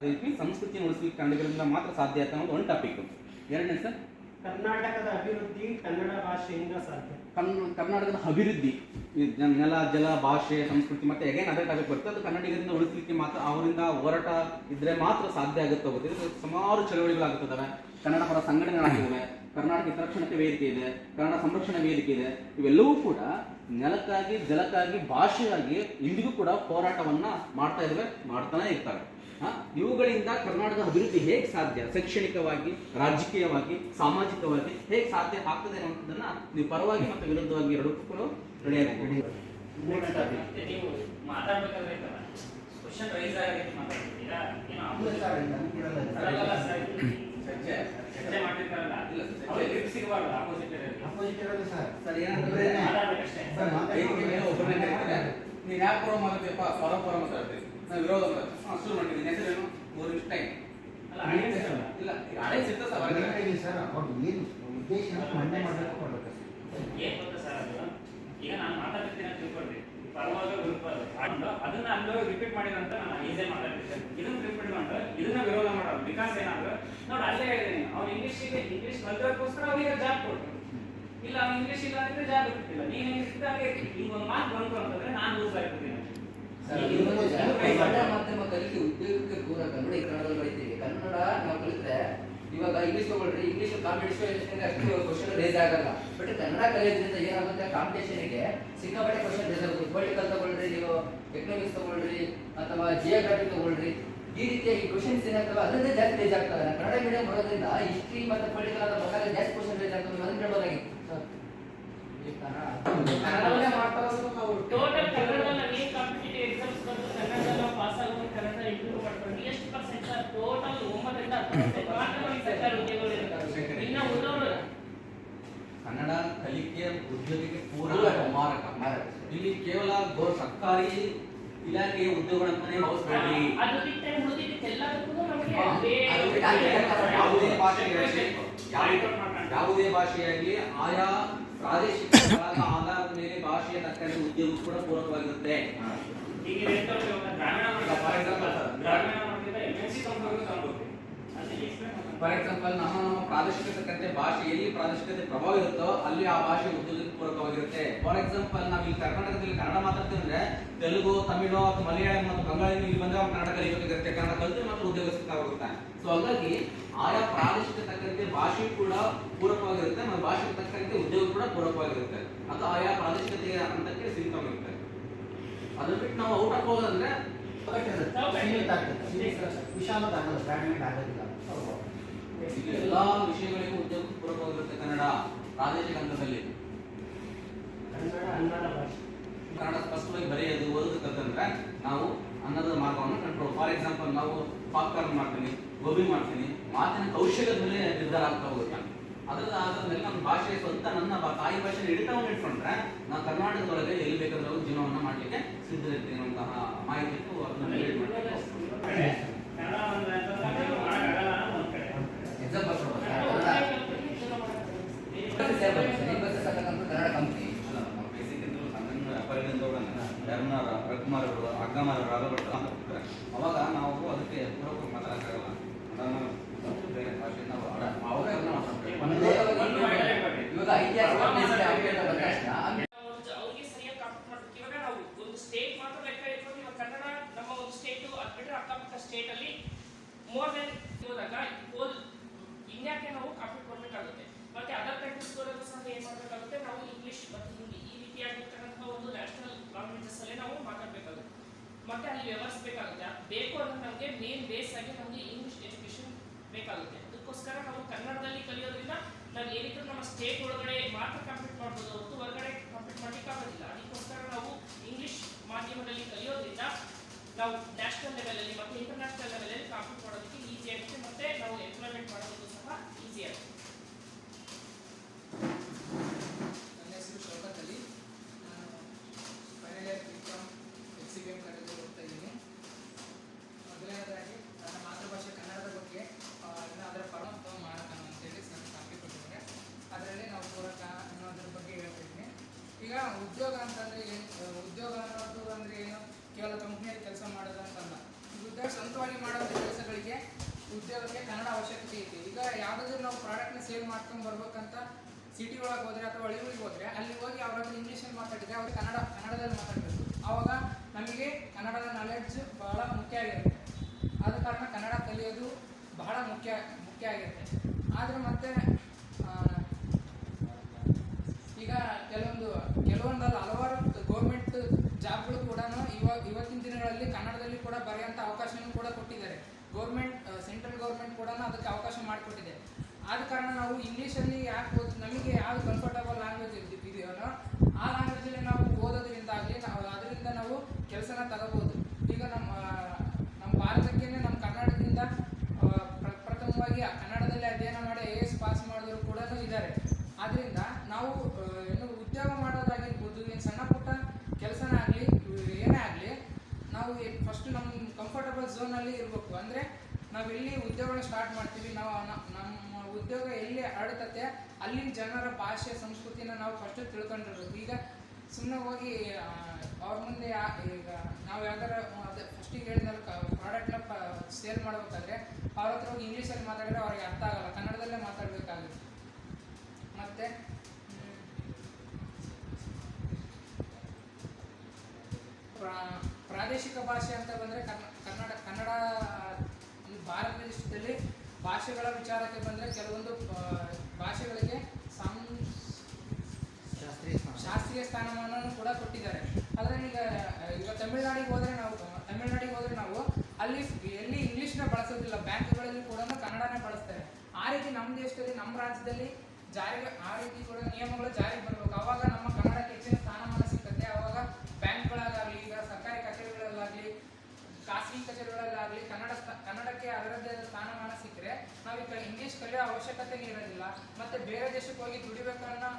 ರೀತಿ ಸಂಸ್ಕೃತಿಯನ್ನು ಉಳಿಸಲಿಕ್ಕೆ ಕನ್ನಡಿಗರಿಂದ ಮಾತ್ರ ಸಾಧ್ಯ ಅಂತ ಅನ್ನೋದು ಒಂದು ಟಾಪಿಕ್ ಎರಡನೇ ಸರ್? ಕರ್ನಾಟಕದ ಅಭಿವೃದ್ಧಿ ಕನ್ನಡ ಭಾಷೆಯಿಂದ ಸಾಧ್ಯ. ಕನ್ನ ಕರ್ನಾಟಕದ ಅಭಿವೃದ್ಧಿ. ನೆಲ ಜಲ ಭಾಷೆ ಸಂಸ್ಕೃತಿ ಮತ್ತೆ ಅಗೇನ್ ಅದೇ ಟಾಪಿಕ್ ಬರ್ತದೆ ಅದು ಕನ್ನಡಿಗರಿಂದ ಉಳಿಸಲಿಕ್ಕೆ ಮಾತ್ರ ಅವರಿಂದ ಹೋರಾಟ ಇದ್ರೆ ಮಾತ್ರ ಸಾಧ್ಯ ಆಗುತ್ತೆ ಹೋಗುತ್ತೆ ಸುಮಾರು ಚಳವಳಿಗಳಾಗುತ್ತವೆ. ಕನ್ನಡ ಪರ ಸಂಘಟನೆಗಳಾಗಿದ್ದಾವೆ ಕರ್ನಾಟಕ ಹಿತರಕ್ಷಣತೆ ವೇದಿಕೆ ಇದೆ. ಕನ್ನಡ ಸಂರಕ್ಷಣಾ ವೇದಿಕೆ ಇದೆ. ಇವೆಲ್ಲವೂ ಕೂಡ ನೆಲಕ್ಕಾಗಿ ಜಲಕ್ಕಾಗಿ ಭಾಷೆಗಾಗಿ ಇಂದಿಗೂ ಕೂಡ ಹೋರಾಟವನ್ನ ಮಾಡ್ತಾ ಇದ್ದಾವೆ ಮಾಡ್ತಾನೆ ಇರ್ತವೆ ಆ, ಇವುಗಳಿಂದ ಕರ್ನಾಟಕದ ಅಭಿವೃದ್ಧಿ ಹೇಗೆ ಸಾಧ್ಯ? ಶೈಕ್ಷಣಿಕವಾಗಿ ರಾಜಕೀಯವಾಗಿ ಸಾಮಾಜಿಕವಾಗಿ ಹೇಗೆ ಸಾಧ್ಯ ಆಗ್ತದೆ ಅನ್ನೋದನ್ನ ನೀವು ಪರವಾಗಿ ಮತ್ತು ವಿರುದ್ಧವಾಗಿ ಎರಡಕ್ಕೂ ಕೂಡ ಮತ್ತೆ ನೀವು ಯಾಕೆ ಪರ ಮಾತಾಡ್ತೀವಿ ನಾವು ವಿರೋಧ ಹಾ, ಶುರು ಮಾಡ್ತೀನಿ ಹೆಸರೇನು ಮೂರು ನಿಮಿಷ ಟೈಮ್ ಅಲ್ಲ. ಇಲ್ಲ ಹಳೆ ಸಿಗ್ತದೆ ಸರ್ ಹೊರಗಡೆ. ಏನ್ ಗೊತ್ತಾ ಸರ್ ಅದು? ಈಗ ನಾನು ಮಾತಾಡ್ತೀನಿ ಅಂತ ತಿಳ್ಕೊಳ್ರಿ ಪರವಾಗ ವಿರುದ್ಧವಾಗಿ ಅಂಡು ಅದನ್ನ ಅಲ್ಲೋ ರಿಪೀಟ್ ಮಾಡಿದಂತ ನಾನು ಈಸಿ ಮಾತಾಡ್ತಿದ್ದೆ ಇದನ್ನ ರಿಪೀಟ್ ಮಾಡಿ ಇದನ್ನ ವಿರೋಧ ಮಾಡೋದು. ಬಿಕಾಸ್ ಏನಾದ್ರು? ನೋಡಿ ಅಲ್ಲೇ ಹೇಳಿದ್ದೀನಿ ಅವ್ನು ಇಂಗ್ಲೀಷಿಗೆ ಇಂಗ್ಲಿಷ್ ಕಲ್ತೋಕ್ಕೋಸ್ಕರ ಅವ್ರಿಗೆ ಜಾಬ್ ಕೊಟ್ಟರು ಇಲ್ಲ ಅವ್ನು ಇಂಗ್ಲಿಷ್ ಇಲ್ಲ ಅಂದ್ರೆ ಜಾಬ್ ಇರ್ತಿಲ್ಲ. ನೀನ್ ಹೆಂಗಿಸಿದ್ರೆ ಹಾಗೆ ಈಗ ಒಂದು ಮಾತು ಬಂತು ಅಂತಂದ್ರೆ ನಾನು ಲೂಸ್ ಆಗ್ತಿದ್ದೀನಿ ಮಾಧ್ಯಮ ಕಲಿಕೆ ಉದ್ಯೋಗಕ್ಕೆ ಪೂರಕ ನೋಡಿ ಕನ್ನಡದಲ್ಲಿ ಬರೀತೀವಿ. ಕನ್ನಡ ನಾವು ಕಲಿತ್ರೆ ಇವಾಗ ಇಂಗ್ಲಿಷ್ ತಗೊಳ್ರಿ ಇಂಗ್ಲಿಷ್ ಕಾಂಪಿಟೇಷನ್ ಅಷ್ಟು ಕ್ವಶನ್ ರೇಸ್ ಆಗಲ್ಲ. ಬಟ್ ಕನ್ನಡ ಕಲಿಯೋದ್ರಿಂದ ಏನಾಗುತ್ತೆ? ಕಾಂಪಿಟೇಷನ್ಗೆ ಸಿಕ್ಕಾಪಟ್ಟೆ ಕ್ವಶನ್ ರೇಸ್ ಆಗುತ್ತೆ. ಪೊಲಿಟಿಕಲ್ ತಗೊಳ್ರಿ ನೀವು ಎಕನಾಮಿಕ್ಸ್ ತಗೊಳ್ರಿ ಅಥವಾ ಜಿಯೋಗ್ರಫಿ ತಗೊಳ್ರಿ. ಈ ರೀತಿಯಾಗಿ ಕ್ವಶನ್ಸ್ ಏನಾಗ್ತವೆ ಅದರಿಂದ ಜಾಸ್ತಿ ರೇಸ್ ಆಗ್ತವೆ. ಕನ್ನಡ ಮೀಡಿಯಂ ಬರೋದ್ರಿಂದ ಹಿಸ್ಟ್ರಿ ಮತ್ತು ಪೊಲಿಟಿಕಲ್ ಅಂತ ಬಂದಾಗ ಜಾಸ್ತಿ ಕ್ವಶನ್ ರೇಸ್ ಆಗ್ತವೆ. ಅದನ್ನ ಹೇಳ್ಬೋದಾಗಿತ್ತು ಕನ್ನಡ ಮಾಡ್ತಾ ನಾವು ಟೋಟಲ್ ಕನ್ನಡದಲ್ಲಿ ನಾವು ಏನ್ ಕಾಂಪಿಟೇಟಿವ್ ಎಕ್ಸಾಮ್ಸ್ ಬಂದು ಕನ್ನಡದಲ್ಲಿ ನಾವು ಪಾಸ್ ಆಗೋದು ಕನ್ನಡ ಇಂಪ್ರೂವ್ ಮಾಡ್ಕೊಂಡು ಎಷ್ಟು ಪರ್ಸೆಂಟ್ ಸರ್ ಟೋಟಲ್ ಒಂಬತ್ತರಿಂದ ಹತ್ತು percent ಮಾತ್ರ ನಮಗೆ ಸರ್ಕಾರಿ ಉದ್ಯೋಗಗಳು ಇರುತ್ತೆ ಇನ್ನು ಉಳಿದವರು ಕನ್ನಡ ಕಲಿಕೆ ಉದ್ಯೋಗಕ್ಕೆ ಪೂರಕ. ಮಾರಕ. ಮಾರಕ. ಇಲ್ಲಿ ಕೇವಲ ಸರ್ಕಾರಿ ಇಲಾಖೆಯ ಉದ್ಯೋಗಗಳಂತಾನೆ ಭಾವಿಸ್ಬೇಡಿ ಯಾವುದೇ ಭಾಷೆಯಾಗಲಿ ಯಾವುದೇ ಭಾಷೆಯಾಗಲಿ ಆಯಾ ಪ್ರಾದೇಶಿಕ ಆಧಾರದ ಮೇಲೆ ಭಾಷೆಯ ತಕ್ಕಂತೆ ಉದ್ಯೋಗ ಕೂಡ ಪೂರಕವಾಗಿರುತ್ತೆ ಈಗ ಇದು ಹೇಳ್ತಾರೆ ಇವಾಗ ಗ್ರಾಮೀಣ ಈಗ for example sir. ಗ್ರಾಮೀಣ ಮಾಡಿದ್ರೆ ಎಂ ಎನ್ ಸಿ ಕಂಪನಿಗಳು ತಗೊಂಡ್ಬಿಡ್ತೀವಿ ಅದು explain ಮಾಡ್ತಾರೆ. ಫಾರ್ ಎಕ್ಸಾಂಪಲ್ ನಮ್ಮ ನಮ್ಮ ಪ್ರಾದೇಶಿಕ ತಕ್ಕಂತೆ ಭಾಷೆ ಎಲ್ಲಿ ಪ್ರಾದೇಶಿಕತೆ ಪ್ರಭಾವ ಇರುತ್ತೋ ಅಲ್ಲಿ ಆ ಭಾಷೆ ಉದ್ಯೋಗಕ್ಕೆ ಪೂರಕವಾಗಿರುತ್ತೆ. ಫಾರ್ ಎಕ್ಸಾಂಪಲ್ ನಾವು ಇಲ್ಲಿ ಕರ್ನಾಟಕದಲ್ಲಿ ಕನ್ನಡ ಮಾತಾಡ್ತೀವಿ ಅಂದ್ರೆ ತೆಲುಗು ತಮಿಳು ಅಥವಾ ಮಲಯಾಳಂ ಮತ್ತು ಬಂಗಾಳಿ ಇಲ್ಲಿ ಬಂದ್ರೆ ಅವ್ರು ಕನ್ನಡ ಕಲಿಬೇಕಾಗಿರುತ್ತೆ ಕನ್ನಡ ಕಲಿತು ಮಾತ್ರ ಉದ್ಯೋಗ ಸಿಕ್ಕಾಗುತ್ತೆ ಸೊ ಹಾಗಾಗಿ ಆಯಾ ಪ್ರಾದೇಶಿಕ ತಕ್ಕಂತೆ ಭಾಷೆ ಕೂಡ ಪೂರಕವಾಗಿರುತ್ತೆ ಮತ್ತು ಭಾಷೆಗೆ ತಕ್ಕಂತೆ ಉದ್ಯೋಗ ಕೂಡ ಪೂರಕವಾಗಿರುತ್ತೆ. ಅದು ಆಯಾ ಪ್ರಾದೇಶಿಕತೆಯ ಹಂತಕ್ಕೆ ಸೀಮಿತವಾಗಿರುತ್ತೆ. ಅದನ್ನ ಬಿಟ್ಟು ನಾವು ಔಟ್ ಆಫ್ ಹೋಗೋದಂದ್ರೆ ವಿಷಾದ ಆಗೋದಿಲ್ಲ. ಎಲ್ಲಾ ವಿಷಯಗಳಿಗೂ ಉದ್ಯೋಗ ಪೂರಕವಾಗಿರುತ್ತೆ ಕನ್ನಡ ಪ್ರಾದೇಶಿಕ ಹಂತದಲ್ಲಿ. ಕನ್ನಡ ಸ್ಪಷ್ಟವಾಗಿ ಬರೆಯೋದು ಓದೋದು ಕಲ್ತಂದ್ರೆ ನಾವು ಅನ್ನದ ಮಾರ್ಗವನ್ನು ಕಂಟ್ರೋಲ್ ಫಾರ್ ಎಕ್ಸಾಂಪಲ್ ನಾವು ಪಾಪ್ಕಾರ್ನ್ ಮಾಡ್ತೀನಿ ಗೋಬಿ ಮಾಡ್ತೀನಿ ಮಾತಿನ ಕೌಶಲ್ಯದ ಮೇಲೆ ನಿರ್ಧಾರ ಆಗ್ತಾ ಹೋಗುತ್ತೆ. ಅದರ ಆಧಾರದ ಮೇಲೆ ನಮ್ಮ ಭಾಷೆ ಸ್ವಂತ ನನ್ನ ತಾಯಿ ಭಾಷೆ ಹಿಡಿತವನ್ನು ಇಟ್ಕೊಂಡ್ರೆ ನಾವು ಕರ್ನಾಟಕದೊಳಗೆ ಎಲ್ಲಿ ಬೇಕಾದ್ರೂ ಜೀವನವನ್ನ ಮಾಡಲಿಕ್ಕೆ ಸಿದ್ಧರಿರ್ತೀನಿ ಅನ್ನುವಂತಹ ಮಾಹಿತಿ ಇತ್ತು ಅದನ್ನ read ಮಾಡ್ಲಿಕ್ಕೆ ಒಂದು ಕಡೆ ಕನ್ನಡ ಒಂದು ಅಂತಂದ್ರೆ ನಾವು ಮಾಡಕ್ಕಾಗಲ್ಲ ಅನ್ನೋ ಒಂದ್ ಕಡೆ ಎಕ್ಸಾಮ್ ಬರ್ಸ್ಬೋದು ಕನ್ನಡ ಕನ್ನಡ ಕಲ್ತ್ರೆ ಚಲೋ ಮಾಡ್ತಾರೆ. ಬಸ್ ಸೇರ್ಬೋದು ಸರ್. ಈ ಬಸ್ ಸಾಕಂತ ಕನ್ನಡ ಕಂಪ್ನಿ ಅಲ್ಲ, ನಮ್ಮ basic ಇದ್ರು ಸಣ್ಣ ವ್ಯಾಪಾರದಿಂದ ಹೋಗೋಣ. ಧರ್ಮರ, ರಘುಮಾರ್ ಅವರು, ಅಗ್ಗಮಾರ್ ಅವರು, ರಾಘಭಟ್ರು ಅಂತ ಹೋಗ್ತಾರೆ. ಅವಾಗ ನಾವು ಅದಕ್ಕೆ ಪೂರಕ ಮಾತಾಡಕ್ಕಾಗಲ್ಲ ಅದನ್ನು ಮತ್ತು ಬೇರೆ ಭಾಷೆಯಿಂದ ನಾವು ಆಡ- ಅವಾಗ ಅದನ್ನ ಮಾತಾಡ್ಬೇಕು. ಇವಾಗ ಐತಿಹಾಸಿಕ place ಗೆ update ಆದ ತಕ್ಷಣ ಅವ್ರಿಗೆ ಅವ್ರಿಗೆ ಸರಿಯಾಗಿ ಕಾಂಪೀಟ್ ಮಾಡ್ಬೇಕು ಇವಾಗ ನಾವು ಸ್ಟೇಟ್ ಮಾತ್ರ ಲೆಕ್ಕ ಇಟ್ಕೊಂಡು ಇವಾಗ ಕನ್ನಡ ನಮ್ಮ ಒಂದು ಸ್ಟೇಟ್ ಅದು ಬಿಟ್ಟರೆ ಅಕ್ಕಪಕ್ಕ ಸ್ಟೇಟ್ ಅಲ್ಲಿ ಮೋರ್ ದೆನ್ ಹೋದಾಗ ಹೋಲ್ ಇಂಡಿಯಾಕ್ಕೆ ನಾವು ಕಾಪಿ ಕೊಡಬೇಕಾಗುತ್ತೆ? ಮತ್ತೆ ಅದರ್ ಕಂಟ್ರೀಸ್ ಹೋದಾಗ ಸಹ ಏನು ಮಾಡಬೇಕಾಗುತ್ತೆ? ನಾವು ಇಂಗ್ಲಿಷ್ ಮತ್ತು ಹಿಂದಿ ಈ ರೀತಿಯಾಗಿರ್ತಕ್ಕಂಥ ಒಂದು ನ್ಯಾಷನಲ್ ಲ್ಯಾಂಗ್ವೇಜಸ್ಸಲ್ಲೇ ನಾವು ಮಾತಾಡಬೇಕಾಗುತ್ತೆ. ಮತ್ತೆ ಅಲ್ಲಿ ವ್ಯವಹರಿಸಬೇಕಾಗುತ್ತೆ ಬೇಕು ಅಂದ್ರೆ ನಮಗೆ ಮೇನ್ ಬೇಸ್ ಆಗಿ ನಮಗೆ ಇಂಗ್ಲೀಷ್ ಎಜುಕೇಶನ್ ಬೇಕಾಗುತ್ತೆ. ಅದಕ್ಕೋಸ್ಕರ ನಾವು ಕನ್ನಡದಲ್ಲಿ ಕಲಿಯೋದ್ರಿಂದ ನಾವು ಏನಿದ್ರು ನಮ್ಮ ಸ್ಟೇಟ್ ಒಳಗಡೆ ಮಾತ್ರ ಕಂಪ್ಲೀಟ್ ಮಾಡ್ಬೋದು, ಹೊರತು ಹೊರಗಡೆ ಕಂಪ್ಲೀಟ್ ಮಾಡ್ಲಿಕ್ಕೆ ಆಗೋದಿಲ್ಲ. ಅದಕ್ಕೋಸ್ಕರ ನಾವು ಇಂಗ್ಲಿಷ್ ಮಾಧ್ಯಮದಲ್ಲಿ ಕಲಿಯೋದ್ರಿಂದ ನಾವು ನ್ಯಾಷನಲ್ ಲೆವೆಲಲ್ಲಿ ಮತ್ತು ಇಂಟರ್ನ್ಯಾಷನಲ್ ಲೆವೆಲಲ್ಲಿ ಕಂಪ್ಲೀಟ್ ಮಾಡೋದಕ್ಕೆ ಈಸಿ ಆಗುತ್ತೆ ಮತ್ತೆ ನಾವು ಎಂಪ್ಲಾಯ್ಮೆಂಟ್ ಮಾಡೋದಕ್ಕೂ ಸಹ ಈಸಿ ಆಗುತ್ತೆ ನನ್ನ ಹೆಸರು ಶೌಕತ್ ಅಲಿ ನಾನು final year B Com H C B M ಕಾಲೇಜಲ್ಲಿ ಓದ್ತಾ ಇದ್ದೀನಿ ಮೊದಲನೇದಾಗಿ ನನ್ನ ಮಾತೃಭಾಷೆ ಕನ್ನಡದ ಬಗ್ಗೆ ಆ, ಇನ್ನು ಅದರ ಪರ ಅಥವಾ ಮಾರಕ ಅಂತೇಳಿ ನನ್ನ ಟಾಪಿಕ್ ಕೊಟ್ಟಿದ್ದಾರೆ ಅದರಲ್ಲಿ ನಾವು ಪೂರಕ ಅನ್ನೋದ್ರ ಬಗ್ಗೆ ಹೇಳ್ತಿದ್ದೀನಿ ಈಗ ಉದ್ಯೋಗ ಅಂತಂದರೆ ಏನು ಉದ್ಯೋಗ ಅನ್ನೋದು ಅಂದರೆ ಏನು ಕೇವಲ ಕಂಪ್ನಿಯಲ್ಲಿ ಕೆಲಸ ಮಾಡೋದು ಅಂತಲ್ಲ ಈಗ ಉದ್ಯೋಗ ಸ್ವಂತವಾಗಿ ಮಾಡುವಂಥ ಕೆಲಸಗಳು ಉದ್ಯೋಗಕ್ಕೆ ಉದ್ಯೋಗಕ್ಕೆ ಕನ್ನಡ ಅವಶ್ಯಕತೆ ಐತಿ ಈಗ ಯಾವುದಾದ್ರೂ ನಾವು ಪ್ರಾಡಕ್ಟ್ನ ಸೇಲ್ ಮಾಡ್ಕೊಂಡು ಬರ್ಬೇಕಂತ ಸಿಟಿ ಒಳಗೆ ಹೋದರೆ ಅಥವಾ ಹಳ್ಳಿಗಳಿಗೆ ಹೋದ್ರೆ ಅಲ್ಲಿ ಹೋಗಿ ಅವ್ರ ಹತ್ರ ಇಂಗ್ಲೀಷಲ್ಲಿ ಮಾತಾಡಿದರೆ ಅವ್ರು ಕನ್ನಡ, ಕನ್ನಡದಲ್ಲಿ ಮಾತಾಡಬೇಕು. ಆವಾಗ ನಮಗೆ ಕನ್ನಡದ ನಾಲೆಡ್ಜ್ ಬಹಳ ಮುಖ್ಯ ಆಗಿರುತ್ತೆ ಆದ ಕಾರಣ ಕನ್ನಡ ಕಲಿಯೋದು ಬಹಳ ಮುಖ್ಯ ಮುಖ್ಯ ಆಗಿರುತ್ತೆ ಆದರೆ ಮತ್ತೆ ಆ, ಈಗ ಕೆಲವೊಂದು ಕೆಲವೊಂದಲ್ಲ ಹಲವಾರು ಗೌರ್ಮೆಂಟ್ ಜಾಬ್ಗಳು ಕೂಡ ಇವಾಗ ಇವತ್ತಿನ ದಿನಗಳಲ್ಲಿ ಕನ್ನಡದಲ್ಲಿ ಕೂಡ ಬರೆಯುವಂಥ ಅವಕಾಶನೂ ಕೂಡ ಕೊಟ್ಟಿದ್ದಾರೆ ಗೌರ್ಮೆಂಟ್ ಸೆಂಟ್ರಲ್ ಗೌರ್ಮೆಂಟ್ ಕೂಡ ಅದಕ್ಕೆ ಅವಕಾಶ ಮಾಡಿಕೊಟ್ಟಿದೆ ಆದ ಕಾರಣ ನಾವು ಇಂಗ್ಲೀಷಲ್ಲಿ ಯಾಕೆ ಓದ್ ನಮಗೆ ಯಾವ್ದು ಕಂಫರ್ಟಬಲ್ ಲ್ಯಾಂಗ್ವೇಜ್ ಇದೆಯೋ ಆ ಲ್ಯಾಂಗ್ವೇಜಲ್ಲಿ ನಾವು ಓದೋದ್ರಿಂದ ಆಗಲಿ ನಾವು ಅದರಿಂದ ನಾವು ಕೆಲಸನ ತಗೋಬೋದು ಈಗ ನಮ್ಮ ನಮ್ಮ ಭಾರತಕ್ಕೇನೆ ನಮ್ಮ ಕರ್ನಾಟಕದಿಂದ ಆ, ಪ್ರ- ಪ್ರಥಮವಾಗಿ ಕನ್ನಡದಲ್ಲಿ ಅಧ್ಯಯನ ಮಾಡಿ ಐ ಎಸ್ ಪಾಸ್ ಮಾಡಿದವರು ಕೂಡ ಇದ್ದಾರೆ ಆದ್ರಿಂದ ನಾವು ಆ, ಏನು ಉದ್ಯೋಗ ಮಾಡೋದಾಗಿರ್ಬೋದು ಏನು ಸಣ್ಣ ಪುಟ್ಟ ಕೆಲಸನ ಆಗಲಿ ಏನೇ ಆಗಲಿ ನಾವು ಫಸ್ಟ್ ನಮ್ಮ ಕಂಫರ್ಟಬಲ್ ಝೋನಲ್ಲಿ ಇರಬೇಕು ಅಂದರೆ ನಾವು ಎಲ್ಲಿ ಉದ್ಯೋಗನ ಸ್ಟಾರ್ಟ್ ಮಾಡ್ತೀವಿ ನಾವು ನ- ನಮ್ಮ ಉದ್ಯೋಗ ಎಲ್ಲಿ ಹರಡ್ತತೆ ಅಲ್ಲಿನ ಜನರ ಭಾಷೆ ಸಂಸ್ಕೃತಿನ ನಾವು ಫಸ್ಟ್ ತಿಳ್ಕೊಂಡಿರ್ಬೇಕು ಈಗ ಸುಮ್ಮನೆ ಹೋಗಿ ಅವ್ರ ಮುಂದೆ ಈಗ ನಾವು ಯಾವ್ದಾರ ಅದೇ ಫಸ್ಟಿಗೆ ಹೇಳಿದಾಗ ಪ್ರಾಡಕ್ಟ್ನ ಸೇಲ್ ಮಾಡ್ಬೇಕಾದ್ರೆ ಅವ್ರ ಹತ್ರ ಹೋಗಿ ಇಂಗ್ಲೀಷಲ್ಲಿ ಮಾತಾಡಿದ್ರೆ ಅವ್ರಿಗೆ ಅರ್ಥ ಆಗಲ್ಲ. ಕನ್ನಡದಲ್ಲೇ ಮಾತಾಡಬೇಕಾಗುತ್ತೆ. ಮತ್ತೆ ಪ್ರಾ- ಪ್ರಾದೇಶಿಕ ಭಾಷೆ ಅಂತ ಬಂದರೆ ಕನ್ನಡ ಕನ್ನಡ ಭಾರತ ದೇಶದಲ್ಲಿ ಭಾಷೆಗಳ ವಿಚಾರಕ್ಕೆ ಬಂದರೆ ಕೆಲವೊಂದು ಭಾಷೆಗಳಿಗೆ ಶಾಸ್ತ್ರೀಯ ಸ್ಥಾನಮಾನವನ್ನು ಕೂಡ ಕೊಟ್ಟಿದ್ದಾರೆ. ಆದರೆ ಈಗ ಈಗ ತಮಿಳ್ನಾಡಿಗೆ ಹೋದರೆ ನಾವು, ತಮಿಳ್ನಾಡಿಗೆ ಹೋದರೆ ನಾವು ಅಲ್ಲಿ, ಎಲ್ಲಿ ಇಂಗ್ಲೀಷ್ನ ಬಳಸೋದಿಲ್ಲ, ಬ್ಯಾಂಕ್ಗಳಲ್ಲಿ ಕೂಡ ಕನ್ನಡನೇ ಬಳಸ್ತಾರೆ ಆ ರೀತಿ ನಮ್ಮ ದೇಶದಲ್ಲಿ, ನಮ್ಮ ರಾಜ್ಯದಲ್ಲಿ ಜಾರಿಗೆ, ಆ ರೀತಿ ಕೂಡ ನಿಯಮಗಳು ಜಾರಿಗೆ ಬರಬೇಕು. ಅವಾಗ ನಮ್ಮ ಕನ್ನಡಕ್ಕೆ ಹೆಚ್ಚಿನ ಸ್ಥಾನಮಾನ ಸಿಗುತ್ತೆ ಆವಾಗ ಬ್ಯಾಂಕ್ಗಳಾಗಲಿ, ಈಗ ಸರ್ಕಾರಿ ಕಚೇರಿಗಳಲ್ಲಾಗಲಿ, ಖಾಸಗಿ ಕಚೇರಿಗಳಲ್ಲಾಗಲಿ ಕನ್ನಡ ಕನ್ನಡಕ್ಕೆ ಅದರದ್ದೇ ಸ್ಥಾನಮಾನ ಸಿಕ್ಕರೆ ನಾವು ಈಗ ಇಂಗ್ಲೀಷ್ ಕಲಿಯೋ ಅವಶ್ಯಕತೆನೇ ಇರೋದಿಲ್ಲ. ಮತ್ತು ಬೇರೆ ದೇಶಕ್ಕೆ ಹೋಗಿ ದುಡಿಬೇಕನ್ನೋ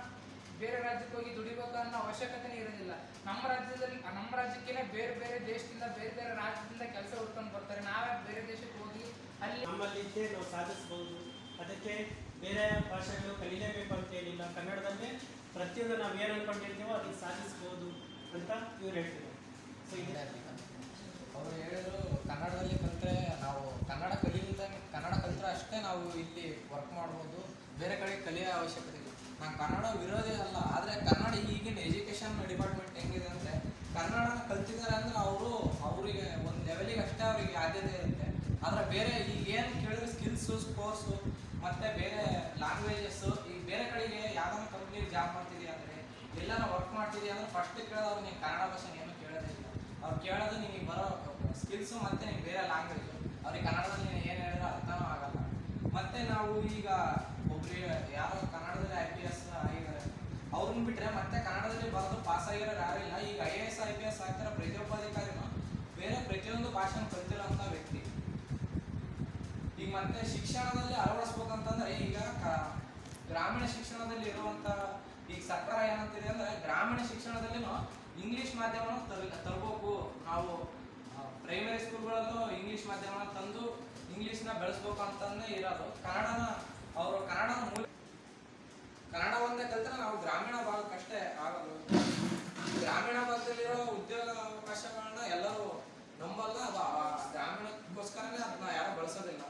ಬೇರೆ ರಾಜ್ಯಕ್ಕೆ ಹೋಗಿ ದುಡಿಬೇಕು ಅನ್ನೋ ಅವಶ್ಯಕತೆನೇ ಇರೋದಿಲ್ಲ. ನಮ್ಮ ರಾಜ್ಯದಲ್ಲಿ ನಮ್ಮ ರಾಜ್ಯಕ್ಕೇನೆ ಬೇರೆ ಬೇರೆ ದೇಶದಿಂದ ಬೇರೆ ಬೇರೆ ರಾಜ್ಯದಿಂದ ಕೆಲಸ ಹುಡ್ಕೊಂಡು ಬರ್ತಾರೆ. ನಾವೇ ಬೇರೆ ದೇಶಕ್ಕೆ ಹೋಗಿ ಅಲ್ಲಿ ನಮ್ಮಲ್ಲಿದ್ದೇ ನಾವು ಸಾಧಿಸ್ಬೋದು. ಅದಕ್ಕೆ ಬೇರೆ ಭಾಷೆಗಳು ಕಲಿಲೇಬೇಕು ಅಂತ ಏನಿಲ್ಲ. ಕನ್ನಡದಲ್ಲೇ ಪ್ರತಿಯೊಂದು ನಾವು ಏನು ಅನ್ಕೊಂಡಿರ್ತೀವೋ ಅದಕ್ಕೆ ಸಾಧಿಸ್ಬೋದು ಅಂತ ಇವ್ರು ಹೇಳ್ತಿದ್ದಾರೆ. ಸೊ ಇದು ಅವರು ಹೇಳಿದ್ರು ಕನ್ನಡದಲ್ಲಿ ಕಲಿತ್ರೆ ನಾವು ಕನ್ನಡ ಕಲಿಯಿಂದ ಕನ್ನಡ ಕಲಿತ್ರೆ ಅಷ್ಟೇ ನಾವು ಇಲ್ಲಿ ವರ್ಕ್ ಮಾಡ್ಬೋದು. ಬೇರೆ ಕಡೆ ಕಲಿಯೋ ಅವಶ್ಯಕತೆ ನಾನು ಕನ್ನಡ ವಿರೋಧಿ ಅಲ್ಲ, ಆದರೆ ಕನ್ನಡ ಈಗಿನ ಎಜುಕೇಷನ್ ಡಿಪಾರ್ಟ್ಮೆಂಟ್ ಹೆಂಗಿದೆ ಅಂದರೆ ಕನ್ನಡನ ಕಲ್ತಿದ್ದಾರೆ ಅಂದರೆ ಅವರು ಅವರಿಗೆ ಒಂದು ಲೆವೆಲಿಗೆ ಅಷ್ಟೇ ಅವರಿಗೆ ಆದ್ಯತೆ ಇರುತ್ತೆ. ಆದರೆ ಬೇರೆ ಈಗ ಏನು ಕೇಳಿದ್ರೆ ಸ್ಕಿಲ್ಸು ಸ್ಪೋರ್ಟ್ಸು ಮತ್ತು ಬೇರೆ ಲ್ಯಾಂಗ್ವೇಜಸ್ಸು ಈಗ ಬೇರೆ ಕಡೆಗೆ ಯಾವ್ದಾನ ಕಂಪ್ನಿಗೆ ಜಾಬ್ ಮಾಡ್ತಿದ್ಯಾ ಅಂದರೆ, ಎಲ್ಲಾನ ವರ್ಕ್ ಮಾಡ್ತಿದ್ಯಾ ಅಂದರೆ ಫಸ್ಟ್ ಕೇಳೋದು ನೀವು ಕನ್ನಡ ಭಾಷೆ ಏನು ಕೇಳೋದೇ ಇಲ್ಲ. ಅವ್ರು ಕೇಳೋದು ನಿಮಗೆ ಬರೋ ಸ್ಕಿಲ್ಸು ಮತ್ತು ನೀವು ಬೇರೆ ಲ್ಯಾಂಗ್ವೇಜ್ ಅವ್ರಿಗೆ ಕನ್ನಡದಲ್ಲಿ ನೀನು ಏನು ಹೇಳಿದ್ರೆ ಅರ್ಥನೂ ಆಗಲ್ಲ. ಮತ್ತು ನಾವು ಈಗ ಒಬ್ಬರಿಗೆ ಯಾರೋ ಕನ್ನಡದಲ್ಲಿ ಐ ಪಿ ಎಸ್ ಆಗಿದ್ದಾರೆ ಅವ್ರನ್ನ ಬಿಟ್ರೆ ಮತ್ತೆ ಕನ್ನಡದಲ್ಲಿ ಬರೆದು ಪಾಸ್ ಆಗಿರೋರು ಯಾರು ಇಲ್ಲ. ಈಗ I A S I P S ಆಗ್ತಿರೋ ಪ್ರತಿಯೊಬ್ಬ ಅಧಿಕಾರಿನೂ ಬೇರೆ ಪ್ರತಿಯೊಂದು ಭಾಷೆನ ಕಲ್ತಿರೋಂಥ ವ್ಯಕ್ತಿ. ಈಗ ಮತ್ತೆ ಶಿಕ್ಷಣದಲ್ಲಿ ಅಳವಡಿಸ್ಬೇಕಂತಂದ್ರೆ ಈಗ ಗ್ರಾಮೀಣ ಶಿಕ್ಷಣದಲ್ಲಿ ಇರುವಂತ ಈಗ ಸರ್ಕಾರ ಏನಂತಿದೆ ಅಂದ್ರೆ ಗ್ರಾಮೀಣ ಶಿಕ್ಷಣದಲ್ಲಿನೂ ಇಂಗ್ಲಿಷ್ ಮಾಧ್ಯಮನ ತರ್ ತರಬೇಕು. ನಾವು ಪ್ರೈಮರಿ ಸ್ಕೂಲ್ಗಳಲ್ಲೂ ಇಂಗ್ಲಿಷ್ ಮಾಧ್ಯಮನ ತಂದು ಇಂಗ್ಲಿಷ್ನ ಬೆಳೆಸ್ಬೇಕು ಅಂತಂದೇ ಇರೋದು. ಕನ್ನಡನ ಅವರು ಕನ್ನಡ ಮೂಲ ಕನ್ನಡ ಒಂದೇ ಕಲ್ತ್ರೆ ನಾವು ಗ್ರಾಮೀಣ ಭಾಗಕ್ಕಷ್ಟೇ ಆಗಲ್ಲ ಗ್ರಾಮೀಣ ಭಾಗದಲ್ಲಿರೋ ಉದ್ಯೋಗ ಅವಕಾಶಗಳನ್ನ ಎಲ್ಲರೂ ನಂಬಲ್ಲ ಗ್ರಾಮೀಣಕ್ಕೋಸ್ಕರನೇ ಅದನ್ನ ಯಾರು ಬಳಸೋದಿಲ್ಲ.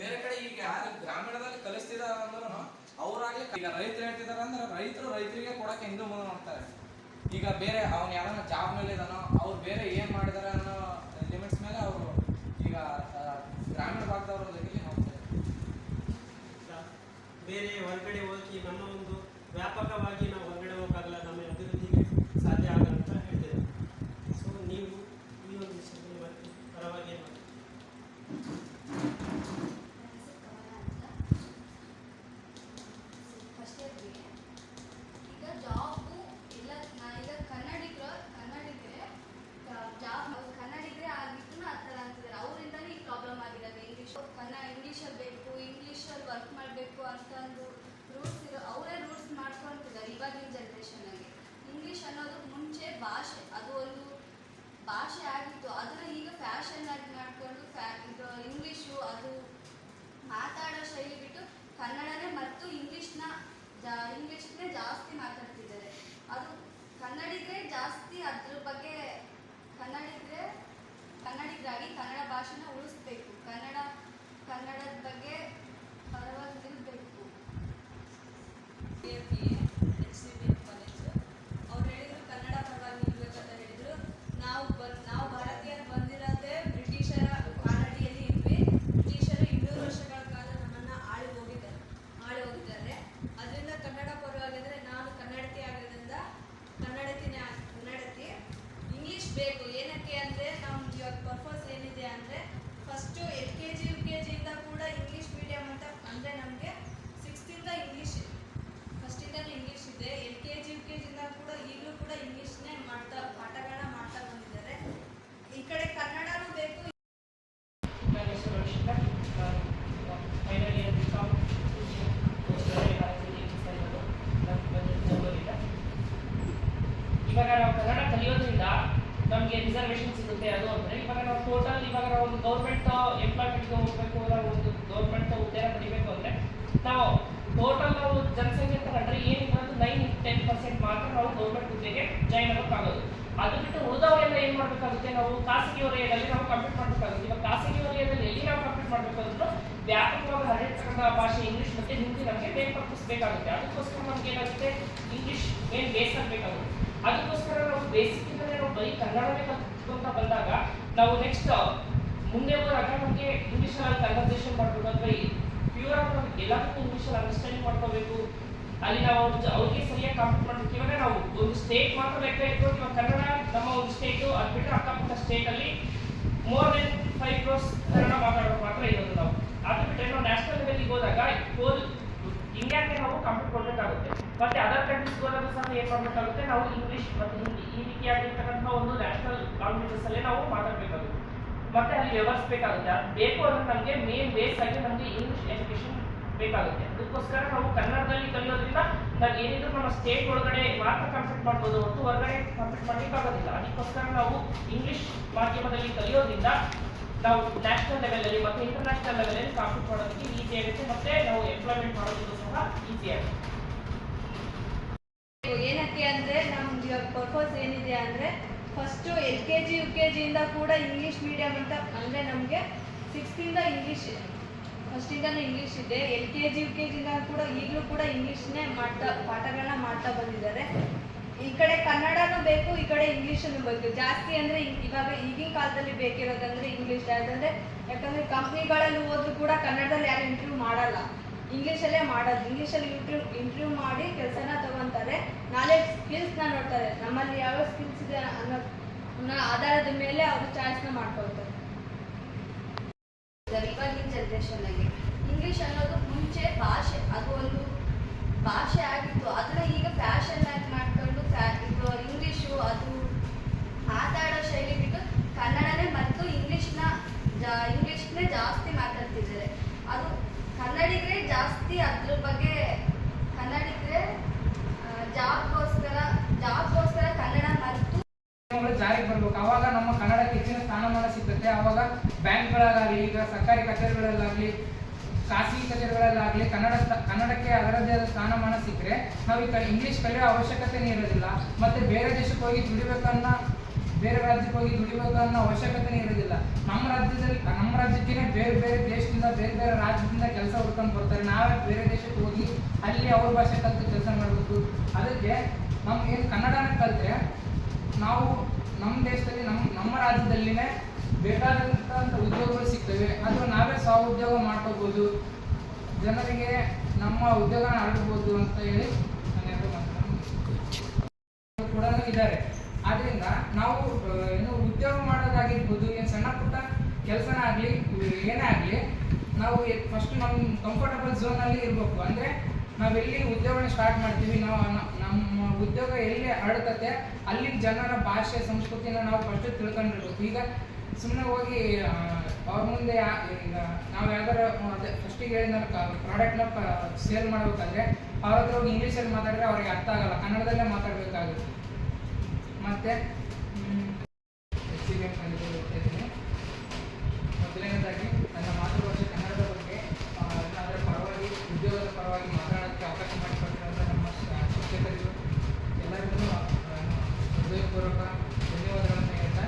ಬೇರೆ ಕಡೆ ಈಗ ಯಾರು ಗ್ರಾಮೀಣದಲ್ಲಿ ಕಲಿಸ್ತಿದಾರ ಅಂದ್ರೂ ಅವರಾಗ್ಲಿ ಈಗ ರೈತರು ಹೇಳ್ತಿದಾರ ಅಂದ್ರೆ ರೈತರು ರೈತರಿಗೆ ಕೊಡಕ್ಕೆ ಹಿಂದೂ ಮುಂದೆ ನೋಡ್ತಾರೆ. ಈಗ ಬೇರೆ ಅವ್ನು ಯಾರನ್ನ ಜಾಬ್ ಮೇಲೆ ಇದಾನೋ ಅವ್ರು ಬೇರೆ ಏನ್ ಮಾಡಿದಾರೆ ಅನ್ನೋದು ಅನ್ನೋದಕ್ಕೆ ಮುಂಚೆ ಭಾಷೆ, ಅದು ಒಂದು ಭಾಷೆ ಆಗಿತ್ತು. ಅದರ ಈಗ ಫ್ಯಾಷನ್ ಆಗಿ ಮಾಡ್ಕೊಂಡು ಫ್ಯಾ, ಇದು ಇಂಗ್ಲೀಷು ಅದು ಮಾತಾಡೋ ಶೈಲಿ ಬಿಟ್ಟು ಕನ್ನಡನೇ ಮತ್ತು ಇಂಗ್ಲೀಷ್ನ ಜಾ ಇಂಗ್ಲೀಷ್ನೇ ಜಾಸ್ತಿ ಮಾತಾಡ್ತಿದ್ದಾರೆ. ಅದು ಕನ್ನಡಿಗರೇ ಜಾಸ್ತಿ ಅದ್ರ ಬಗ್ಗೆ ಕನ್ನಡಿಗರೇ, ಕನ್ನಡಿಗರಾಗಿ ಕನ್ನಡ ಭಾಷೆನ ಉಳಿಸ್ಬೇಕು. ಕನ್ನಡ, ಕನ್ನಡದ ಬಗ್ಗೆ ಪರವಾಗಿ ಗೌರ್ಮೆಂಟ್ ಹುದ್ದೆಗೆ ಜಾಯ್ನ್ ಆಗೋಕ್ಕಾಗೋದು ಅದು ಬಿಟ್ಟು ಉಳಿದವರೆಲ್ಲ ಏನು ಮಾಡಬೇಕಾಗುತ್ತೆ? ನಾವು ಖಾಸಗಿ ವಲಯದಲ್ಲಿ ನಾವು ಕಂಪ್ಲೀಟ್ ಮಾಡಬೇಕಾಗುತ್ತೆ. ಇವಾಗ ಖಾಸಗಿ ವಲಯದಲ್ಲಿ ಎಲ್ಲಿ ನಾವು ಕಂಪ್ಲೀಟ್ ಮಾಡಬೇಕಾದ್ರೂ ವ್ಯಾಪಕವಾಗಿ ಹರಡಿರ್ತಕ್ಕಂಥ ಭಾಷೆ, ಇಂಗ್ಲೀಷ್ ಮತ್ತೆ ಹಿಂದಿ ನಮಗೆ ಬೇರ್ಪಡಿಸಬೇಕಾಗುತ್ತೆ ಅದಕ್ಕೋಸ್ಕರ ನಮ್ಗೆ ಏನಾಗುತ್ತೆ? ಇಂಗ್ಲೀಷ್ ಮೇನ್ ಬೇಸ್ ಆಗಬೇಕಾಗುತ್ತೆ ಅದಕ್ಕೋಸ್ಕರ ನಾವು ಬೇಸಿಕ್ ಇಂದಲೇ ನಾವು ಬರೀ ಕನ್ನಡವೇ ಕಲ್ತ್ಕೊಂತ ಬಂದಾಗ ನಾವು ನೆಕ್ಸ್ಟ್ ಮುಂದೆ ಹೋದಾಗ ನಮಗೆ ಇಂಗ್ಲೀಷಲ್ಲಿ ಕನ್ವರ್ಸೇಷನ್ ಮಾಡಬೇಕು ಅಥವಾ ಪ್ಯೂರ್ ಆಗಿ ನಮ್ಗೆ ಎಲ್ಲದಕ್ಕೂ ಇಂಗ್ಲೀಷಲ್ಲಿ ಅಂಡರ್ಸ್ಟ್ಯಾಂಡಿಂಗ್ ಮಾಡ್ಕೋಬೇಕು. ಅಲ್ಲಿ ನಾವು ಅವ್ರ ಅವ್ರಿಗೆ ಸರಿಯಾಗಿ ಕಂಪ್ಲೀಟ್ ಮಾಡಬೇಕು. ಇವಾಗ ನಾವು ಒಂದು ಸ್ಟೇಟ್ ಮಾತ್ರ ಇಟ್ಕೊಂಡು, ಇವಾಗ ಕನ್ನಡ ನಮ್ಮ ಒಂದು ಸ್ಟೇಟು ಅದು ಬಿಟ್ಟರೆ ಅಕ್ಕಪಕ್ಕ ಸ್ಟೇಟಲ್ಲಿ more than five crore Kannada ಮಾತಾಡೋದು ಮಾತ್ರ ಇರೋದು ನಾವು. ಅದು ಬಿಟ್ಟರೆ ನಾವು ನ್ಯಾಷನಲ್ ಲೆವೆಲ್ಗೆ ಹೋದಾಗ ಹೋಲ್ ಇಂಡಿಯಾಕ್ಕೆ ನಾವು ಕಂಪ್ಲೀಟ್ ಕೊಡಬೇಕಾಗುತ್ತೆ ಮತ್ತೆ ಅದರ್ ಕಂಟ್ರೀಸ್ ಹೋದಾಗ ಸಹ ಏನು ಮಾಡಬೇಕಾಗುತ್ತೆ? ನಾವು ಇಂಗ್ಲಿಷ್ ಮತ್ತು ಹಿಂದಿ ಈ ರೀತಿಯಾಗಿರ್ತಕ್ಕಂಥ ಒಂದು ನ್ಯಾಷನಲ್ ಲ್ಯಾಂಗ್ವೇಜಸ್ಸಲ್ಲೇ ನಾವು ಮಾತಾಡಬೇಕಾಗುತ್ತೆ. ಮತ್ತೆ ಅಲ್ಲಿ ವ್ಯವಸ್ಥೆ ಬೇಕಾಗುತ್ತೆ. ಬೇಕು ಅಂದ್ರೆ ನಮಗೆ ಮೇನ್ ಬೇಸ್ ಆಗಿ ನಮಗೆ ಇಂಗ್ಲಿಷ್ ಎಜುಕೇಶನ್ ಬೇಕಾಗುತ್ತೆ. ಅದಕ್ಕೋಸ್ಕರ ನಾವು ಕನ್ನಡದಲ್ಲಿ ಕಲಿಯೋದ್ರಿಂದ ನಾವು ಏನಿದ್ರು ನಮ್ಮ ಸ್ಟೇಟ್ ಒಳಗಡೆ ಮಾತ್ರ ಕನ್ಸಲ್ಟ್ ಮಾಡ್ಬೋದು ಹೊರತು ಹೊರಗಡೆ ಕನ್ಸಲ್ಟ್ ಮಾಡಲಿಕ್ಕಾಗೋದಿಲ್ಲ ಅದಕ್ಕೋಸ್ಕರ ನಾವು ಇಂಗ್ಲಿಷ್ ಮಾಧ್ಯಮದಲ್ಲಿ ಕಲಿಯೋದ್ರಿಂದ ನಾವು ನ್ಯಾಷನಲ್ ಲೆವೆಲಲ್ಲಿ ಮತ್ತು ಇಂಟರ್ನ್ಯಾಷನಲ್ ಲೆವೆಲಲ್ಲಿ ಕಾಂಪೀಟ್ ಮಾಡೋದಕ್ಕೆ ಈಸಿ ಆಗುತ್ತೆ ಮತ್ತೆ ನಾವು ಎಂಪ್ಲಾಯ್ಮೆಂಟ್ ಮಾಡೋದಕ್ಕೂ ಸಹ ಈಸಿ ಆಗುತ್ತೆ. ಏನಕ್ಕೆ ಅಂದರೆ ನಮ್ದು ಇವಾಗ ಪರ್ಪಸ್ ಏನಿದೆ ಅಂದರೆ first L K G, U K ಜಿಯಿಂದ ಕೂಡ ಇಂಗ್ಲೀಷ್ ಮೀಡಿಯಮ್ ಅಂತ ಅಂದರೆ ನಮಗೆ ಸಿಕ್ಸ್ತಿಂದ ಇಂಗ್ಲೀಷ್ ಫಸ್ಟಿಂದನೂ ಇಂಗ್ಲೀಷ್ ಇದೆ. L K G U K ಕೂಡ ಈಗಲೂ ಕೂಡ ಇಂಗ್ಲೀಷ್ನೇ ಮಾಡ್ತಾ ಪಾಠಗಳನ್ನ ಮಾಡ್ತಾ ಬಂದಿದ್ದಾರೆ. ಈ ಕಡೆ ಕನ್ನಡನೂ ಬೇಕು, ಈ ಕಡೆ ಇಂಗ್ಲೀಷನ್ನು ಬೇಕು. ಜಾಸ್ತಿ ಅಂದರೆ ಇವಾಗ ಈಗಿನ ಕಾಲದಲ್ಲಿ ಬೇಕಿರೋದಂದ್ರೆ ಇಂಗ್ಲೀಷ್ ಯಾಕಂದರೆ ಯಾಕಂದರೆ ಕಂಪ್ನಿಗಳಲ್ಲಿ ಹೋದ್ರೂ ಕೂಡ ಕನ್ನಡದಲ್ಲಿ ಯಾರು ಇಂಟರ್ವ್ಯೂ ಮಾಡಲ್ಲ. ಇಂಗ್ಲೀಷಲ್ಲೇ ಮಾಡೋದು. ಇಂಗ್ಲೀಷಲ್ಲಿ ಅಲ್ಲಿ ಇಂಟರ್ವ್ಯೂ ಮಾಡಿ ಕೆಲಸನ ತಗೊತಾರೆ. ನಾಲೆಜ್ ಸ್ಕಿಲ್ಸ್ನ ನೋಡ್ತಾರೆ. ನಮ್ಮಲ್ಲಿ ಯಾವ ಸ್ಕಿಲ್ಸ್ ಇದೆ ಅನ್ನೋ ಆಧಾರದ ಮೇಲೆ ಅವರು ಚಾಯ್ಸ್ನ ಮಾಡ್ಕೊಳ್ತಾರೆ. ಇವಾಗಿನ ಜನ್ರೇಷನ್ನಲ್ಲಿ ಇಂಗ್ಲೀಷ್ ಅನ್ನೋದು ಮುಂಚೆ ಭಾಷೆ, ಅದು ಒಂದು ಭಾಷೆ ಆಗಿತ್ತು. ಅದನ್ನ ಈಗ ಫ್ಯಾಷನ್ ಆಗಿ ಮಾಡ್ಕೊಂಡು ಫ್ಯಾ ಇದು ಇಂಗ್ಲೀಷು ಅದು ಮಾತಾಡೋ ಶೈಲಿ ಬಿಟ್ಟು ಕನ್ನಡನೇ ಮತ್ತು ಇಂಗ್ಲೀಷ್ನ ಜಾ ಇಂಗ್ಲೀಷ್ನೇ ಜಾಸ್ತಿ ಮಾತಾಡ್ತಿದ್ದಾರೆ. ಅದು ಕನ್ನಡಿಗರೇ ಜಾಸ್ತಿ ಅದ್ರ ಬಗ್ಗೆ ಕನ್ನಡಿಗರೇ ಜಾಬ್ಗೋಸ್ಕರ ಜಾಬ್ಗೋಸ್ಕರ ಕನ್ನಡ ಮರೆತು ನಿಯಮಗಳು ಜಾರಿಗೆ ಬರ್ಬೇಕು ಅವಾಗ ನಮ್ಮ ಕನ್ನಡಕ್ಕೆ ಹೆಚ್ಚಿನ ಸ್ಥಾನಮಾನ ಸಿಗ್ತದೆ ಅವಾಗ ಬ್ಯಾಂಕ್ಗಳಾಗಲಿ ಈಗ ಸರ್ಕಾರಿ ಕಚೇರಿಗಳಲ್ಲಾಗಲಿ, ಖಾಸಗಿ ಕಚೇರಿಗಳಲ್ಲಾಗಲಿ, ಕನ್ನಡ ಕನ್ನಡಕ್ಕೆ ಅದರದ್ದೇ ಆದ ಸ್ಥಾನಮಾನ ಸಿಕ್ಕರೆ, ನಾವು ಈ ಕಡೆ ಇಂಗ್ಲೀಷ್ ಕಲಿಯೋ ಅವಶ್ಯಕತೆನೇ ಇರೋದಿಲ್ಲ. ಮತ್ತೆ ಬೇರೆ ದೇಶಕ್ಕೆ ಹೋಗಿ ದುಡಿಬೇಕನ್ನ, ಬೇರೆ ರಾಜ್ಯಕ್ಕೆ ಹೋಗಿ ದುಡಿಬೇಕು ಅನ್ನೋ ಅವಶ್ಯಕತೆನೇ ಇರೋದಿಲ್ಲ. ನಮ್ಮ ರಾಜ್ಯದಲ್ಲಿ, ನಮ್ಮ ರಾಜ್ಯಕ್ಕೆ ಬೇರೆ ಬೇರೆ ದೇಶದಿಂದ, ಬೇರೆ ಬೇರೆ ರಾಜ್ಯದಿಂದ ಕೆಲಸ ಹುಡ್ಕೊಂಡು ಬರ್ತಾರೆ. ನಾವೇ ಬೇರೆ ದೇಶಕ್ಕೆ ಹೋಗಿ ಅಲ್ಲಿ ಅವ್ರ ಭಾಷೆ ಕಲಿತು ಕೆಲಸ ಮಾಡಬೇಕು. ಅದಕ್ಕೆ ನಮ್ಗೆ ಕನ್ನಡನ ಕಲಿತ್ರೆ, ನಾವು ನಮ್ಮ ದೇಶದಲ್ಲಿ ನಮ್ಮ ನಮ್ಮ ರಾಜ್ಯದಲ್ಲಿನೇ ಬೇಕಾದಂಥ ಉದ್ಯೋಗಗಳು ಸಿಗ್ತವೆ. ಅಥವಾ ನಾವೇ ಸ್ವಉದ್ಯೋಗ ಮಾಡ್ಕೋಬೋದು. ಜನರಿಗೆ ನಮ್ಮ ಉದ್ಯೋಗ ಹರಡ್ಬೋದು ಅಂತ ಹೇಳಿ ಕೂಡ ಇದ್ದಾರೆ. ಆದ್ರಿಂದ ನಾವು ಏನು ಉದ್ಯೋಗ ಮಾಡೋದಾಗಿರ್ಬೋದು, ಏನು ಸಣ್ಣ ಪುಟ್ಟ ಕೆಲಸನ ಆಗಲಿ, ಏನೇ ಆಗಲಿ, ನಾವು ಫಸ್ಟ್ ನಮ್ಮ ಕಂಫರ್ಟಬಲ್ ಝೋನಲ್ಲಿ ಇರಬೇಕು. ಅಂದರೆ ನಾವೆಲ್ಲಿ ಉದ್ಯೋಗ ಸ್ಟಾರ್ಟ್ ಮಾಡ್ತೀವಿ, ನಾವು ನಮ್ಮ ಉದ್ಯೋಗ ಎಲ್ಲಿ ಹರಡ್ತತೆ ಅಲ್ಲಿ ಜನರ ಭಾಷೆ, ಸಂಸ್ಕೃತಿನ ನಾವು ಫಸ್ಟ್ ತಿಳ್ಕೊಂಡಿರ್ಬೇಕು. ಈಗ ಸುಮ್ಮನೆ ಹೋಗಿ ಅವ್ರ ಮುಂದೆ ಈಗ ನಾವು ಯಾವ್ದಾರ ಫಸ್ಟಿಗೆ ಹೇಳಿದ ಪ್ರಾಡಕ್ಟ್ನ ಸೇಲ್ ಮಾಡಬೇಕಾದ್ರೆ, ಅವ್ರ ಹತ್ರ ಹೋಗಿ ಇಂಗ್ಲೀಷಲ್ಲಿ ಮಾತಾಡಿದ್ರೆ ಅವ್ರಿಗೆ ಅರ್ಥ ಆಗಲ್ಲ, ಕನ್ನಡದಲ್ಲೇ ಮಾತಾಡಬೇಕಾಗುತ್ತೆ. ಮತ್ತೆ ಎಕ್ಸಿಬಿಎಂ ಖಂಡಿತ ಹೋಗ್ತಾ ಇದ್ದೀನಿ ಮೊದಲನೇದಾಗಿ ನನ್ನ ಮಾತೃಭಾಷೆ ಕನ್ನಡದ ಬಗ್ಗೆ ಆ, ಅದರ ಪರವಾಗಿ ಉದ್ಯೋಗದ ಪರವಾಗಿ ಮಾತನಾಡೋಕ್ಕೆ ಅವಕಾಶ ಮಾಡಿಕೊಟ್ಟಿರುವಂಥ ನಮ್ಮ ಶ- ಶಿಕ್ಷಕರಿಗೂ ಎಲ್ಲರಿಗೂ ನಾನು ಹೃದಯಪೂರ್ವಕ ಧನ್ಯವಾದಗಳನ್ನು ಹೇಳ್ತಾ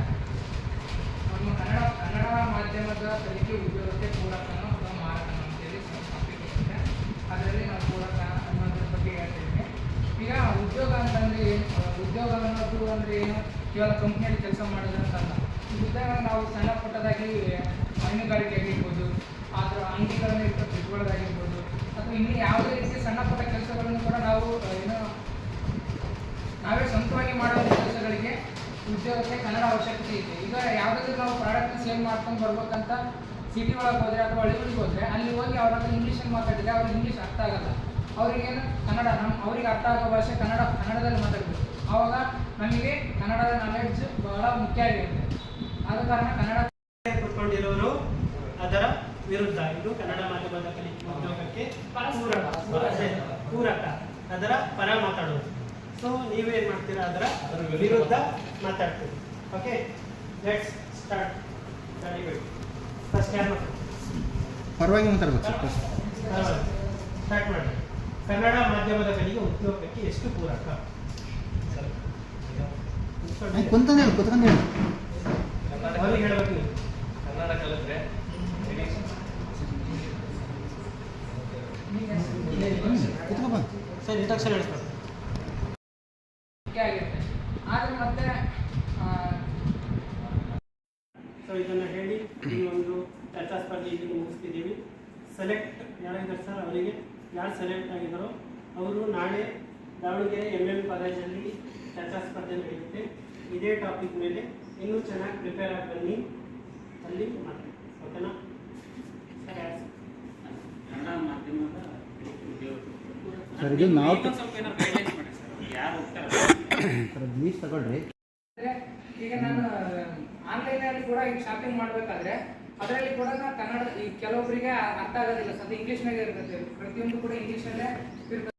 ನಮ್ಮ ಕನ್ನಡ ಕನ್ನಡ ಮಾಧ್ಯಮದ ಕಲಿಕೆ ಉದ್ಯೋಗಕ್ಕೆ ಪೂರಕನೋ ಅಥವಾ ಏನು ಕೇವಲ ಕಂಪ್ನಿಯಲ್ಲಿ ಕೆಲಸ ಮಾಡೋದು ಅಂತಲ್ಲ ಇದ್ದಾಗ ನಾವು ಸಣ್ಣ ಪುಟ್ಟದಾಗಿ ಹೈನುಗಾರಿಕೆ ಆಗಿರ್ಬೋದು ಅದರ ಅಂಗಡಿಗಳನ್ನು ಇಟ್ಟು ಬಿಟ್ಕೊಳ್ಳೋದಾಗಿರ್ಬೋದು ಅಥವಾ ಇನ್ನೂ ಯಾವುದೇ ರೀತಿಯ ಸಣ್ಣ ಪುಟ್ಟ ಕೆಲಸಗಳನ್ನು ಕೂಡ ನಾವು ಏನೋ ನಾವೇ ಸ್ವಂತವಾಗಿ ಮಾಡುವ ಕೆಲಸಗಳಿಗೆ ಉದ್ಯೋಗಕ್ಕೆ ಕನ್ನಡ ಅವಶ್ಯಕತೆ ಇದೆ. ಈಗ ಯಾವುದಾದ್ರೂ ನಾವು ಪ್ರಾಡಕ್ಟ್ನ ಸೇಲ್ ಮಾಡ್ಕೊಂಡು ಬರ್ಬೇಕಂತ ಸಿಟಿ ಒಳಗೆ ಹೋದರೆ ಅಥವಾ ಹಳ್ಳಿಗಳಿಗೆ ಹೋದರೆ, ಅಲ್ಲಿ ಹೋಗಿ ಅವ್ರ ಹತ್ರ ಇಂಗ್ಲೀಷಲ್ಲಿ ಮಾತಾಡಿದರೆ ಅವ್ರಿಗೆ ಇಂಗ್ಲೀಷ್ ಅರ್ಥ ಆಗಲ್ಲ. ಅವ್ರಿಗೇನು ಕನ್ನಡ ನಮ್ಮ ಅವ್ರಿಗೆ ಅರ್ಥ ಆಗೋ ಭಾಷೆ ಕನ್ನಡ ಕನ್ನಡದಲ್ಲಿ ಮಾತಾಡಬೇಕು. ಆವಾಗ ನಮಗೆ ಕನ್ನಡದ ನಾಲೆಡ್ಜ್ ಬಹಳ ಮುಖ್ಯ ಆಗಿರುತ್ತೆ. ಆದ ಕಾರಣ ಕನ್ನಡ ಕುತ್ಕೊಂಡಿರೋರು ಅದರ ವಿರುದ್ಧ. ಇದು ಕನ್ನಡ ಮಾಧ್ಯಮದ ಕಲಿಕೆ ಉದ್ಯೋಗಕ್ಕೆ ಪೂರಕ ಅದೇ, ಪೂರಕ ಅದರ ಪರ ಮಾತಾಡೋದು ಸೊ ನೀವೇನ್ ಮಾಡ್ತೀರಾ? ಅದರ ವಿರುದ್ಧ ಮಾತಾಡ್ತೀರಿ. ಓಕೆ ಲೆಟ್ಸ್ ಸ್ಟಾರ್ಟ್ ಫಸ್ಟ್ ಯಾರು ಪರವಾಗಿ ಮಾತಾಡ್ಬೇಕು ಸರ್ ಸ್ಟಾರ್ಟ್ ಮಾಡಿ. ಕನ್ನಡ ಮಾಧ್ಯಮದ ಕಲಿಕೆ ಉದ್ಯೋಗಕ್ಕೆ ಎಷ್ಟು ಪೂರಕ? ಕುಂತಂದು ಹೇಳು ಕುತ್ಕೊಂಡು ಹೇಳು. ಕನ್ನಡ ಕಲಿತ್ರೆ ಕುತ್ಕೊಬ ಸರ್ ಇಂಟ್ರಕ್ಷನ್ ಹೇಳ್ತಾರೆ ಆದರೆ ಮತ್ತೆ ಸೊ ಇದನ್ನು ಹೇಳಿ ಈ ಒಂದು ಚರ್ಚಾ ಸ್ಪರ್ಧೆ ಇಲ್ಲಿ ಮುಗಿಸ್ತಿದ್ದೀವಿ. Select ಯಾರಾಗಿದ್ದಾರೆ sir? ಅವರಿಗೆ ಯಾರು ಸೆಲೆಕ್ಟ್ ಆಗಿದ್ದಾರೋ ಅವರು ನಾಳೆ ದಾವಣಗೆರೆ ಎಂ ಎಂ ಕಾಲೇಜಲ್ಲಿ ಚರ್ಚಾ ಸ್ಪರ್ಧೆ ನಡೆಯುತ್ತೆ ಇದೇ ಟಾಪಿಕ್ ಮೇಲೆ ಇನ್ನೂ ಚೆನ್ನಾಗಿ ಪ್ರಿಪೇರ್ ಆಗಿ ಬನ್ನಿ. ಅಲ್ಲಿ ಮಾತಾಡಿ ಓಕೆನಾ ಸರಿ ಯಾರು ಸರ್? ಕನ್ನಡ ಮಾಧ್ಯಮದ ಸರ್, ಇದು ನಾವು- ಸ್ವಲ್ಪ ಏನಾದ್ರು guidelines ಮಾಡಿ ಸರ್ ಯಾರು ಹೋಗ್ತಾರೆ ಸರ್ ಪ್ಲೀಸ್ ತಗೊಳ್ರಿ. ಅಂದ್ರೆ ಈಗ ನಾನು ಆನ್ಲೈನಲ್ಲಿ ಕೂಡ ಈಗ ಶಾಪಿಂಗ್ ಮಾಡಬೇಕಾದ್ರೆ ಅದರಲ್ಲಿ ಕೂಡ ನಾನು ಕನ್ನಡ ಈ ಕೆಲವೊಬ್ಬರಿಗೆ ಅರ್ಥ ಆಗೋದಿಲ್ಲ. ಸದ್ಯ ಇಂಗ್ಲೀಷ್ನಾಗೆ ಇರ್ತದೆ. ಪ್ರತಿಯೊಂದು ಕೂಡ ಇಂಗ್ಲೀಷಲ್ಲೇ ಇರ್ತದೆ